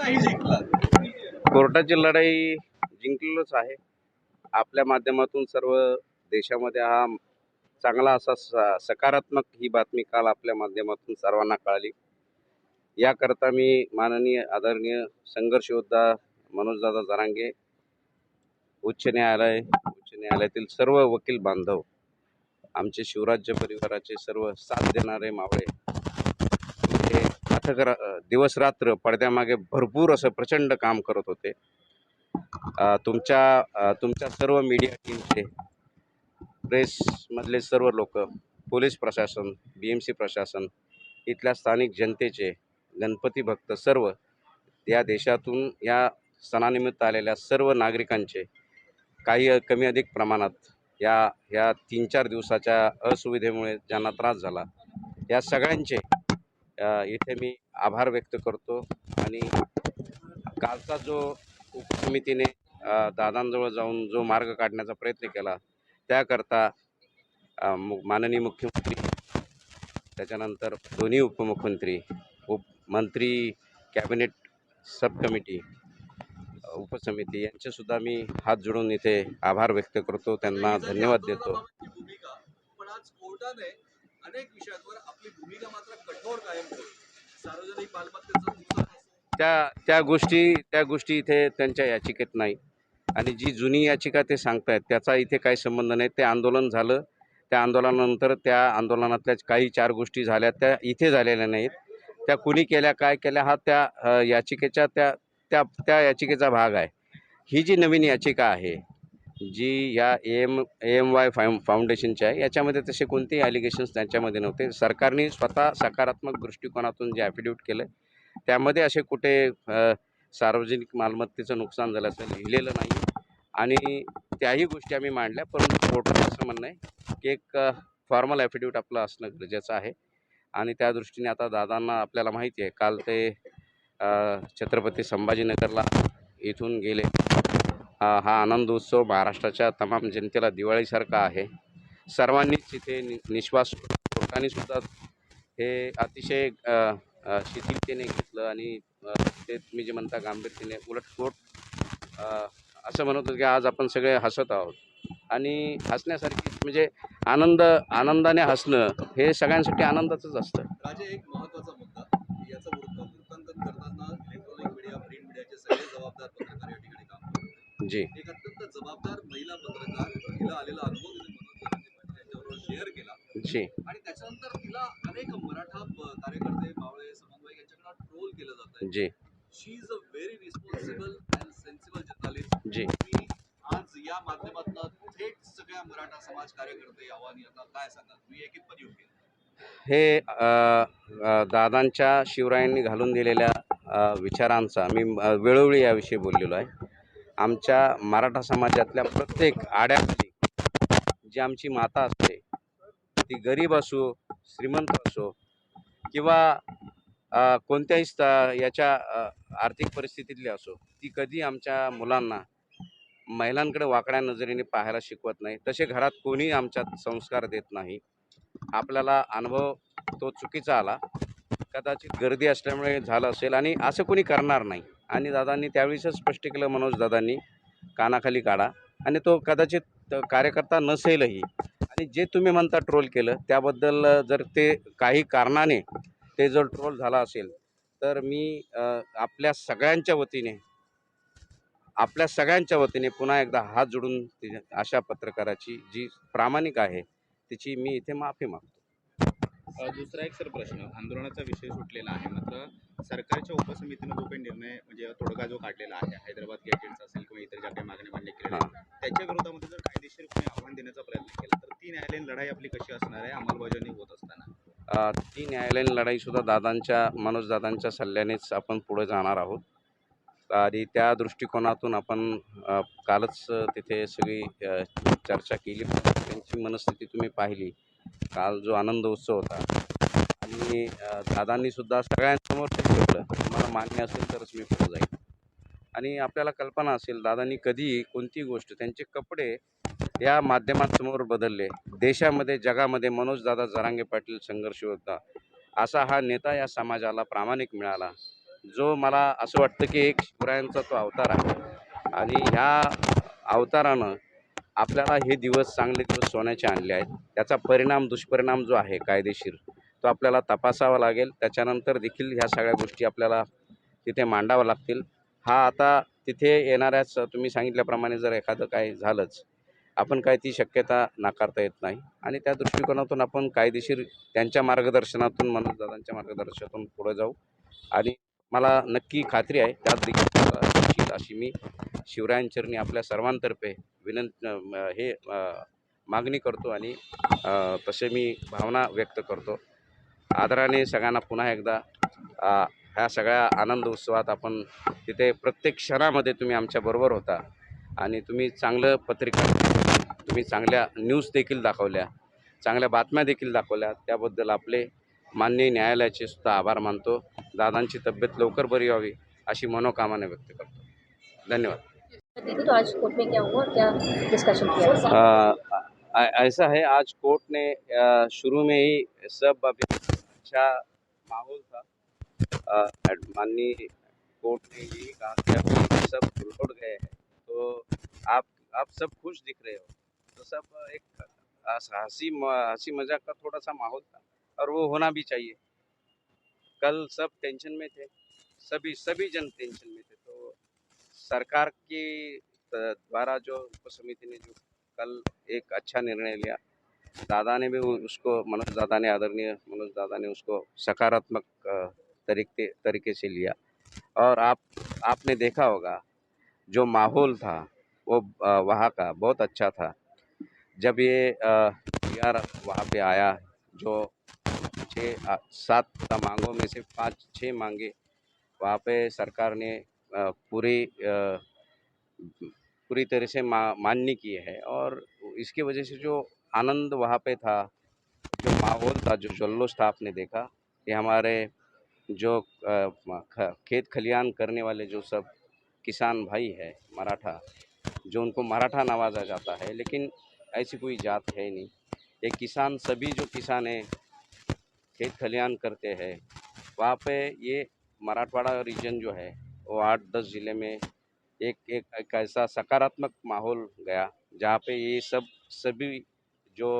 नाही जिंकला. कोर्टाची लढाई जिंकलेलोच आहे. आपल्या माध्यमातून सर्व देशामध्ये हा चांगला असा स- सकारात्मक ही बातमी काल आपल्या माध्यमातून सर्वांना कळाली. याकरता मी माननीय आदरणीय संघर्षयोद्धा मनोजदादा जरांगे उच्च न्यायालय उच्च न्यायालयातील सर्व वकील बांधव आमचे शिवराज्य परिवाराचे सर्व साथ देणारे मावळे हे अथक दिवस रात्र पडद्यामागे भरपूर असं प्रचंड काम करत होते. तुमच्या तुमच्या सर्व मीडिया टीमचे प्रेसमधले सर्व लोक पोलीस प्रशासन बी एम सी प्रशासन इथल्या स्थानिक जनतेचे गणपती भक्त सर्व या देशातून या सणानिमित्त आलेल्या सर्व नागरिकांचे काही कमी अधिक प्रमाणात या ह्या तीन चार दिवसाच्या असुविधेमुळे ज्यांना त्रास झाला या सगळ्यांचे इथे मी आभार व्यक्त करतो आणि कालचा जो उपसमितीने दादांजवळ जाऊन जो मार्ग काढण्याचा प्रयत्न केला त्याकरता मु- माननीय मुख्यमंत्री त्याच्यानंतर दोन्ही उपमुख्यमंत्री उप मंत्री कॅबिनेट सब कमिटी उपसमिती यांचेसुद्धा मी हात जोडून इथे आभार व्यक्त करतो त्यांना धन्यवाद देतो. अनेक विषयांवर आपली भूमिका मात्र कठोर कायम ठेवली. सार्वजनिक मालमत्तेचं नुकसान त्या त्या गोष्टी त्या गोष्टी इथे त्यांच्या याचिकेत नाही. आणि जी जुनी याचिका ते सांगतायत त्याचा इथे काही संबंध नाही. ते आंदोलन झालं. त्या आंदोलनानंतर त्या आंदोलनातल्या काही चार गोष्टी झाल्या त्या इथे झालेल्या नाहीत. त्या कुणी केल्या काय केल्या हा त्या याचिकेच्या त्या त्या त्या याचिकेचा भाग आहे. ही जी नवीन याचिका आहे जी या A M A M Y फाउ फाउंडेशनची आहे याच्यामध्ये तसे कोणतेही ॲलिगेशन्स त्यांच्यामध्ये नव्हते. सरकारने स्वतः सकारात्मक दृष्टिकोनातून जे ॲफिडेविट केलं त्यामध्ये असे कुठे सार्वजनिक मालमत्तेचं नुकसान झालं असं लिहिलेलं नाही आणि त्याही गोष्टी आम्ही मांडल्या परंतु कोर्टाचं असं म्हणणं आहे की एक फॉर्मल ॲफिडेविट आपलं असणं गरजेचं आहे. आणि त्या दृष्टीने आता दादांना आपल्याला माहिती आहे काल ते छत्रपती संभाजीनगरला इथून गेले. हा आनंद उत्सव महाराष्ट्राच्या तमाम जनतेला दिवाळीसारखा आहे. सर्वांनीच इथे नि निश्वास कोर्टाने सुद्धा हे अतिशय शिथिलतेने घेतलं आणि ते तुम्ही जे म्हणता गांभीर्याने उलटफोट असं म्हणत होतं की आज आपण सगळे हसत आहोत. आणि हसण्यासारखी म्हणजे आनंद आनंदाने हसणं हे सगळ्यांसाठी आनंदाचंच असतं. जी. जबाबदार महिला पत्रकार तिला आलेला अनुभव शेअर केला. जी. आणि त्याच्यानंतर तिला अनेक मराठा कार्यकर्ते यांच्याकडनं ट्रोल केलं जात ji. She is a very responsible and sensible journalist ji. आज या माध्यमातून थेट सगळ्या मराठा समाज कार्यकर्ते आव्हान काय तुम्ही एक योग्य हे दादांच्या शिवरायांनी घालून दिलेल्या विचारांचा मी वेळोवेळी याविषयी बोललेलो आहे. आमच्या मराठा समाजातल्या प्रत्येक आड्याखाली जी आमची माता असते ती गरीब असो श्रीमंत असो किंवा कोणत्याही स्त याच्या आर्थिक परिस्थितीतली असो ती कधी आमच्या मुलांना महिलांकडे वाकड्या नजरेने पाहायला शिकवत नाही. तसे घरात कोणी आमच्यात संस्कार देत नाही. आपल्याला अनुभव तो चुकीचा आला. कदाचित गर्दी असल्यामुळे झालं असेल आणि असं कोणी करणार नाही. आणि दादांनी त्यावेळीच स्पष्ट केलं मनोज दादांनी कानाखाली काढा. आणि तो कदाचित कार्यकर्ता नसेलही. आणि जे तुम्ही म्हणता ट्रोल केलं त्याबद्दल जर ते काही कारणाने ते जर ट्रोल झाला असेल तर मी आपल्या सगळ्यांच्या वतीने आपल्या सगळ्यांच्या वतीने पुन्हा एकदा हात जोडून अशा पत्रकाराची जी प्रामाणिक आहे तिची मी इथे माफी मागतो. दुसरा एक सर प्रश्न. आंदोलनाचा विषय सुटलेला आहे. मात्र सरकारच्या उपसमितीनं जो काही निर्णय म्हणजे तोडगा जो काढलेला आहे हैदराबाद गॅजेट्स असेल किंवा इतर ज्या काही मागण्या मान्य केलेल्या त्याच्या विरोधामध्ये जर कायदेशीर कोणी आव्हान देण्याचा प्रयत्न केला तर ती न्यायालयीन लढाई आपली कशी असणार आहे अंमलबजावणी होत असताना? ती न्यायालयीन लढाईसुद्धा दादांच्या मनोज दादांच्या सल्ल्यानेच आपण पुढे जाणार आहोत. आणि त्या दृष्टिकोनातून आपण कालच तिथे सगळी चर्चा केली. त्यांची मनस्थिती तुम्ही पाहिली. काल जो आनंद उत्सव होता. आणि दादांनीसुद्धा दादांनी सुद्धा सगळ्यांसमोर ते ठेवलं. मला मान्य असेल तरच मी पुढे जाईल आणि आपल्याला कल्पना असेल दादांनी कधी कोणती गोष्ट त्यांचे कपडे या माध्यमांसमोर बदलले. देशामध्ये जगामध्ये मनोजदादा जरांगे पाटील संघर्ष होता. असा हा नेता या समाजाला प्रामाणिक मिळाला. जो मला असं वाटतं की एक शिवरायांचा तो अवतार आहे. आणि ह्या अवतारानं आपल्याला हे दिवस चांगले दिवस सोन्याचे आणले आहेत. त्याचा परिणाम दुष्परिणाम जो आहे कायदेशीर तो आपल्याला तपासावा लागेल. त्याच्यानंतर देखील ह्या सगळ्या गोष्टी आपल्याला तिथे मांडाव्या लागतील. हा आता तिथे येणाऱ्याच तुम्ही सांगितल्याप्रमाणे जर एखादं काय झालंच आपण काय ती शक्यता नाकारता येत नाही. आणि त्या दृष्टिकोनातून आपण कायदेशीर त्यांच्या मार्गदर्शनातून मनोजदादांच्या मार्गदर्शनातून पुढे जाऊ. आणि मला नक्की खात्री आहे त्यात देखील अशी मी शिवरायांचरणी आपल्या सर्वांतर्फे विनंत हे मागणी करतो आणि तसे मी भावना व्यक्त करतो. आदराने सगळ्यांना पुन्हा एकदा ह्या सगळ्या आनंद उत्सवात आपण तिथे प्रत्येक क्षणामध्ये तुम्ही आमच्याबरोबर होता आणि तुम्ही चांगलं पत्रिका तुम्ही चांगल्या न्यूज देखील दाखवल्या चांगल्या बातम्या देखील दाखवल्या. त्याबद्दल आपले माननीय न्यायालयाचे सुद्धा आभार मानतो. दादांची तब्येत लवकर बरी व्हावी अशी मनोकामना व्यक्त करतो. धन्यवाद। तो आज कोर्ट में क्या हुआ? क्या डिस्कशन किया ऐसा है आज कोर्ट ने शुरू में ही सब अभी अच्छा माहौल था। माननीय कोर्ट ने यही कहा कि अभी सब लौट गए हैं। तो आप आप सब खुश दिख रहे हो? तो सब एक हंस- हँसी मज़ाक का थोड़ा सा माहौल था और वो होना भी चाहिए। कल सब टेंशन में थे सभी सभी जन टेंशन में थे। सरकार की द्वारा जो उप समिति ने जो कल एक अच्छा निर्णय लिया, दादा ने भी उसको, मनोज दादा ने, आदरणीय मनोज दादा ने उसको सकारात्मक तरीके तरीके से लिया। और आप, आपने देखा होगा, जो माहौल था, वो वहाँ का बहुत अच्छा था। जब ये यार वहाँ पे आया, जो छः सात मांगों में से पाँच, छः मांगे, वहाँ पे सरकार ने पूरी पूरी तरह से मा, मान्य किए है और इसकी वजह से जो आनंद वहाँ पे था, जो माहौल था, जो जल्लोष था आपने देखा कि हमारे जो खेत खलियान करने वाले जो सब किसान भाई है, मराठा, जो उनको मराठा नवाजा जाता है, लेकिन ऐसी कोई जात है नहीं। ये किसान, सभी जो किसान हैं, खेत खलियान करते हैं, वहाँ पे ये मराठवाड़ा रीजन जो है वो आठ दस ज़िले में एक एक एक ऐसा सकारात्मक माहौल गया जहाँ पे ये सब सभी जो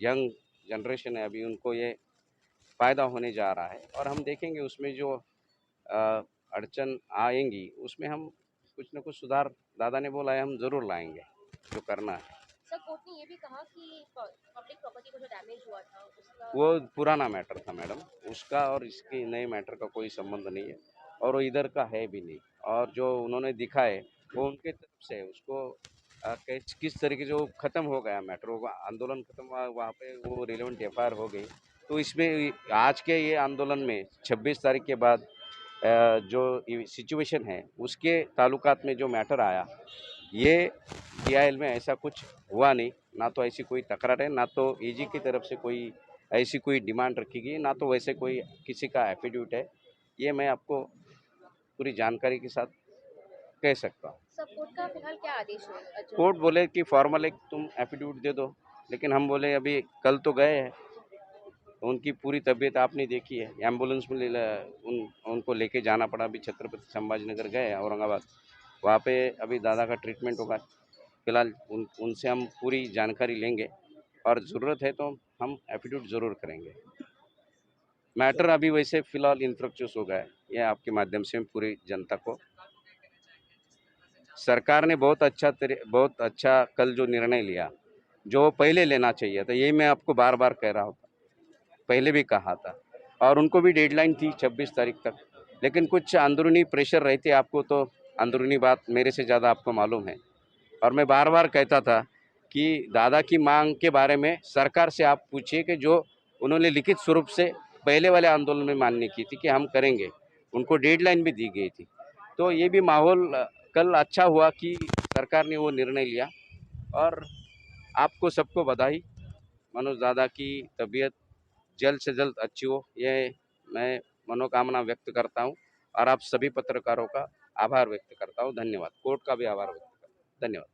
यंग जनरेशन है अभी उनको ये फ़ायदा होने जा रहा है। और हम देखेंगे उसमें जो अड़चन आएँगी उसमें हम कुछ ना कुछ सुधार दादा ने बोला है हम ज़रूर लाएँगे जो करना है। सर कोर्ट ने ये भी कहा कि पब्लिक प्रॉपर्टी को जो डैमेज हुआ था उसका वो पुराना मैटर था मैडम उसका और इसके नए मैटर का कोई संबंध नहीं है। और वो इधर का है भी नहीं। और जो उन्होंने दिखा है, वो उनके तरफ़ से उसको किस तरीके से वो ख़त्म हो गया मैटर वो आंदोलन ख़त्म हुआ, वहाँ पे वो रिलेवेंट एफ़ हो गई। तो इसमें आज के ये आंदोलन में 26 तारीख के बाद जो सिचुएशन है, उसके ताल्लुकात में जो मैटर आया, ये डी में ऐसा कुछ हुआ नहीं। ना तो ऐसी कोई तकरार है, ना तो एजी की तरफ़ से कोई ऐसी कोई डिमांड रखी गई, ना तो वैसे कोई किसी का एफिडेविट है। ये मैं आपको पूरी जानकारी के साथ कह सकता हूँ। कोर्ट का फ़िलहाल क्या आदेश है? कोर्ट बोले कि फॉर्मल एक तुम एफिडेविट दे दो लेकिन हम बोले अभी कल तो गए हैं। तो उनकी पूरी तबीयत आपने देखी है। एंबुलेंस में ले ला- उन उनको लेके जाना पड़ा। अभी छत्रपति संभाजी नगर गए औरंगाबाद। वहाँ पे अभी दादा का ट्रीटमेंट होगा। फ़िलहाल उन उनसे हम पूरी जानकारी लेंगे। और ज़रूरत है तो हम एफिडेविट ज़रूर करेंगे। मैटर अभी वैसे फ़िलहाल इंफ्रुक्चुअस हो गया है। यह आपके माध्यम से पूरी जनता को। सरकार ने बहुत अच्छा बहुत अच्छा कल जो निर्णय लिया, जो पहले लेना चाहिए था, यही मैं आपको बार बार कह रहा हूँ। पहले भी कहा था और उनको भी डेडलाइन थी 26 तारीख तक। लेकिन कुछ अंदरूनी प्रेशर रहते आपको तो अंदरूनी बात मेरे से ज़्यादा आपको मालूम है। और मैं बार बार कहता था कि दादा की मांग के बारे में सरकार से आप पूछिए कि जो उन्होंने लिखित स्वरूप से पहले वाले आंदोलन में मान्य की थी कि हम करेंगे। उनको डेडलाइन भी दी गई थी। तो ये भी माहौल कल अच्छा हुआ कि सरकार ने वो निर्णय लिया। और आपको सबको बधाई। मनोज दादा की तबीयत जल्द से जल्द अच्छी हो। ये मैं मनोकामना व्यक्त करता हूँ। और आप सभी पत्रकारों का आभार व्यक्त करता हूँ। धन्यवाद। कोर्ट का भी आभार व्यक्त करता हूँ। धन्यवाद।